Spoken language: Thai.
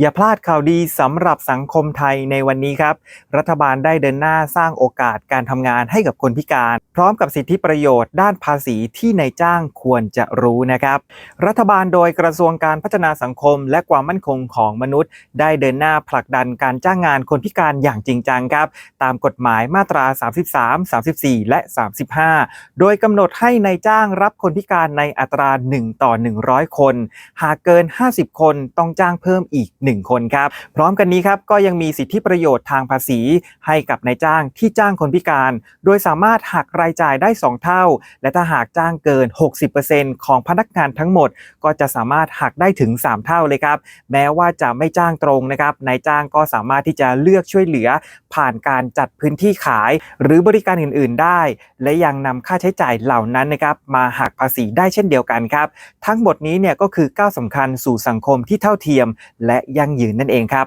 อย่าพลาดข่าวดีสำหรับสังคมไทยในวันนี้ครับ รัฐบาลได้เดินหน้าสร้างโอกาสการทำงานให้กับคนพิการ พร้อมกับสิทธิประโยชน์ด้านภาษีที่นายจ้างควรจะรู้นะครับ รัฐบาลโดยกระทรวงการพัฒนาสังคม และความมั่นคงของมนุษย์ ได้เดินหน้าผลักดันการจ้างงานคนพิการอย่างจริงจังครับ ตามกฎหมายมาตรา 33 34 และ 35 โดยกำหนดให้ในายจ้างรับคนพิการในอัตรา 1 ต่อ 100 คน หากเกิน 50 คนต้องจ้างเพิ่มอีก1 คนครับ พร้อมกันนี้ครับก็ยังมีสิทธิประโยชน์ทางภาษี ให้กับนายจ้างที่จ้างคนพิการ โดยสามารถหักรายจ่ายได้ 2 เท่า และถ้าหากจ้างเกิน 60%ของพนักงานทั้งหมด ก็จะสามารถหักได้ถึง 3 เท่าเลยครับ แม้ว่าจะไม่จ้างตรงนะครับนายจ้างก็สามารถที่จะเลือกช่วยเหลือ ผ่านการจัดพื้นที่ขาย หรือบริการอื่น ๆ ได้ และยังนำค่าใช้จ่ายเหล่านั้นนะครับมาหักภาษีได้เช่นเดียวกันครับ ทั้งหมดนี้เนี่ยก็คือก้าวสำคัญสู่สังคมที่เท่าเทียม และยั่งยืนนั่นเองครับ